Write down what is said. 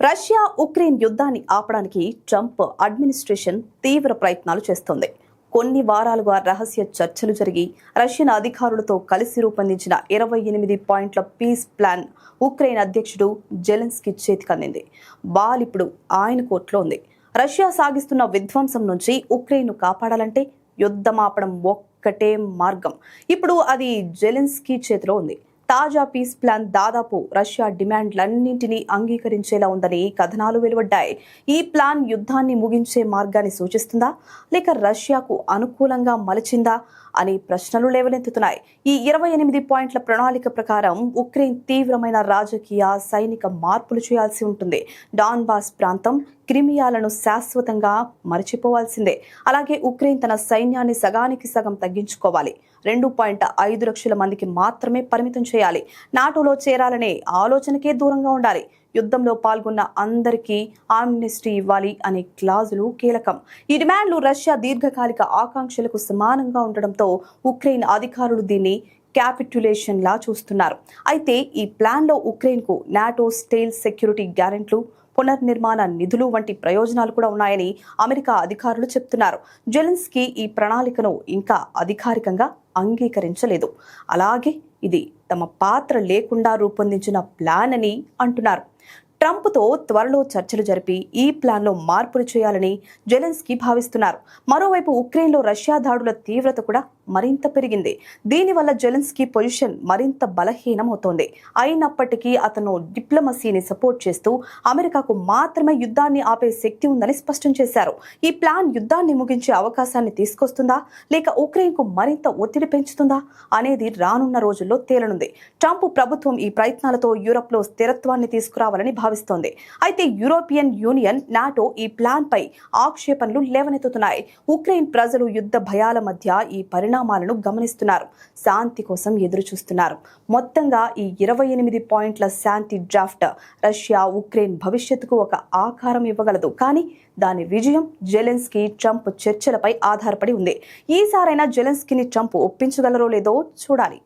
Russia Ukraine యుద్ధాన్ని ఆపడానికి Trump administration తీవ్ర ప్రయత్నాలు చేస్తోంది. కొన్ని వారాలుగా రహస్య చర్చలు జరిగి రష్యన్ అధికారులతో కలిసి రూపొందించిన ఇరవై ఎనిమిది పాయింట్ల పీస్ ప్లాన్ ఉక్రెయిన్ అధ్యక్షుడు జెలెన్స్కి చేతికందింది బాల్ ఇప్పుడు ఆయన కోర్టులో ఉంది. రష్యా సాగిస్తున్న విధ్వంసం నుంచి ఉక్రెయిన్ను కాపాడాలంటే యుద్ధమాపడం ఒక్కటే మార్గం. ఇప్పుడు అది జెలెన్స్కీ చేతిలో ఉంది. తాజా పీస్ ప్లాన్ దాదాపు రష్యా డిమాండ్లన్నింటినీ అంగీకరించేలా ఉందని కథనాలు వెలువడ్డాయి. ఈ ప్లాన్ యుద్ధాన్ని ముగించే మార్గాన్ని సూచిస్తుందా? లేక రష్యాకు అనుకూలంగా మలిచిందా? అనే ప్రశ్నలు లేవనెత్తుతున్నాయి. ఈ ఇరవై ఎనిమిది పాయింట్ల ప్రణాళిక ప్రకారం ఉక్రెయిన్ తీవ్రమైన రాజకీయ సైనిక మార్పులు చేయాల్సి ఉంటుంది. డాన్బాస్ ప్రాంతం క్రిమియాలను శాశ్వతంగా మరచిపోవాల్సిందే. అలాగే ఉక్రెయిన్ తన సైన్యాన్ని సగానికి సగం తగ్గించుకోవాలి. రెండు పాయింట్ ఐదు లక్షల మందికి మాత్రమే పరిమితం చేయాలి. నాటోలో చేరాలనే ఆలోచనకే దూరంగా ఉండాలి. యుద్ధంలో పాల్గొన్న అందరికీ ఆమ్నెస్టీ ఇవ్వాలి అనే క్లాజులు కీలకం. ఈ డిమాండ్లు రష్యా దీర్ఘకాలిక ఆకాంక్షలకు సమానంగా ఉండడంతో ఉక్రెయిన్ అధికారులు దీన్ని క్యాపిట్యులేషన్లా చూస్తున్నారు. అయితే ఈ ప్లాన్లో ఉక్రెయిన్కు నాటో స్టేల్ సెక్యూరిటీ గ్యారెంట్లు పునర్నిర్మాణ నిధులు వంటి ప్రయోజనాలు కూడా ఉన్నాయని అమెరికా అధికారులు చెప్తున్నారు. జెలెన్స్కీ ఈ ప్రణాళికను ఇంకా అధికారికంగా అంగీకరించలేదు. అలాగే ఇది తమ పాత్ర లేకుండా రూపొందించిన ప్లాన్ అని అంటున్నారు. ట్రంప్తో త్వరలో చర్చలు జరిపి ఈ ప్లాన్లో మార్పులు చేయాలని జెలెన్స్కీ భావిస్తున్నారు. మరోవైపు ఉక్రెయిన్లో రష్యా దాడుల తీవ్రత కూడా మరింత పెరిగింది. దీనివల్ల జెలెన్స్కీ పొజిషన్ మరింత బలహీనమవుతోంది. అయినప్పటికీ అతను డిప్లొమసీని సపోర్ట్ చేస్తూ అమెరికాకు మాత్రమే యుద్ధాన్ని ఆపే శక్తి ఉందని స్పష్టం చేశారు. ఈ ప్లాన్ యుద్ధాన్ని ముగించే అవకాశాన్ని తీసుకొస్తుందా? లేక ఉక్రెయిన్కు మరింత ఒత్తిడి పెంచుతుందా? అనేది రానున్న రోజుల్లో తేలనుంది. ట్రంప్ ప్రభుత్వం ఈ ప్రయత్నాలతో యూరప్లో స్థిరత్వాన్ని తీసుకురావాలని భావిస్తోంది. అయితే యూరోపియన్ యూనియన్ నాటో ఈ ప్లాన్ పై ఆక్షేపణలు లేవనెత్తుతున్నాయి. ఉక్రెయిన్ ప్రజలు యుద్ధ భయాల మధ్య ఈ పరిణామం పరిణామాలను గమనిస్తున్నారు. శాంతి కోసం ఎదురు చూస్తున్నారు మొత్తంగా ఈ ఇరవై ఎనిమిది పాయింట్ల శాంతి డ్రాఫ్ట్ రష్యా ఉక్రెయిన్ భవిష్యత్తుకు ఒక ఆకారం ఇవ్వగలదు. కానీ దాని విజయం జెలెన్స్కీ ట్రంప్ చర్చలపై ఆధారపడి ఉంది. ఈసారైనా జెలెన్స్కీని ట్రంప్ ఒప్పించగలరో లేదో చూడాలి.